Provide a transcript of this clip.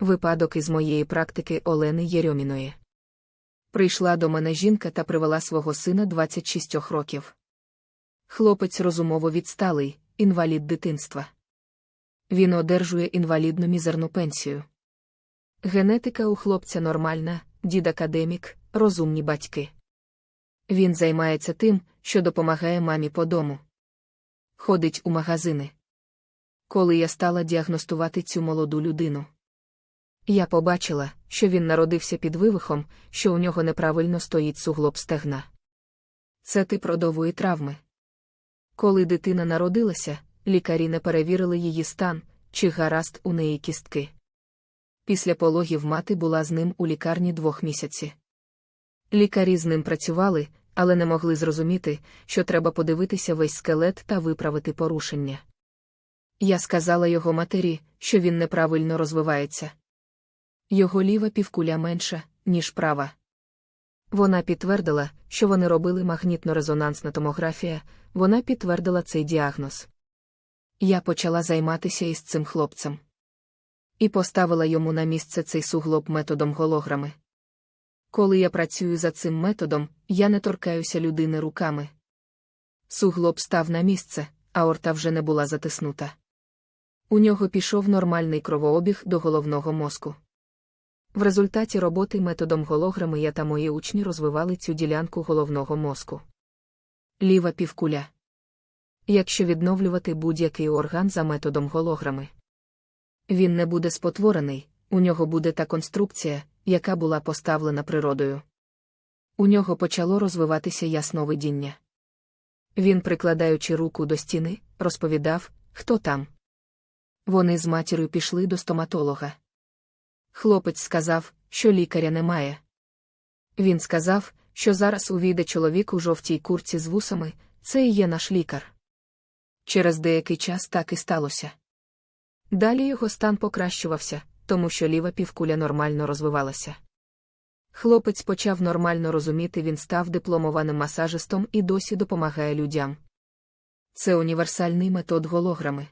Випадок із моєї практики Олени Єрьоміної. Прийшла до мене жінка та привела свого сина 26 років. Хлопець розумово відсталий, інвалід дитинства. Він одержує інвалідну мізерну пенсію. Генетика у хлопця нормальна, дід академік, розумні батьки. Він займається тим, що допомагає мамі по дому. Ходить у магазини. Коли я стала діагностувати цю молоду людину, я побачила, що він народився під вивихом, що у нього неправильно стоїть суглоб стегна. Це тип родової травми. Коли дитина народилася, лікарі не перевірили її стан, чи гаразд у неї кістки. Після пологів мати була з ним у лікарні двох місяці. Лікарі з ним працювали, але не могли зрозуміти, що треба подивитися весь скелет та виправити порушення. Я сказала його матері, що він неправильно розвивається. Його ліва півкуля менша, ніж права. Вона підтвердила, що вони робили магнітно-резонансна томографія, вона підтвердила цей діагноз. Я почала займатися із цим хлопцем. І поставила йому на місце цей суглоб методом голограми. Коли я працюю за цим методом, я не торкаюся людини руками. Суглоб став на місце, а орта вже не була затиснута. У нього пішов нормальний кровообіг до головного мозку. В результаті роботи методом голограми я та мої учні розвивали цю ділянку головного мозку. Ліва півкуля. Якщо відновлювати будь-який орган за методом голограми, він не буде спотворений, у нього буде та конструкція, яка була поставлена природою. У нього почало розвиватися ясновидіння. Він, прикладаючи руку до стіни, розповідав, хто там. Вони з матір'ю пішли до стоматолога. Хлопець сказав, що лікаря немає. Він сказав, що зараз увійде чоловік у жовтій курці з вусами, це і є наш лікар. Через деякий час так і сталося. Далі його стан покращувався, тому що ліва півкуля нормально розвивалася. Хлопець почав нормально розуміти, він став дипломованим масажистом і досі допомагає людям. Це універсальний метод голограми.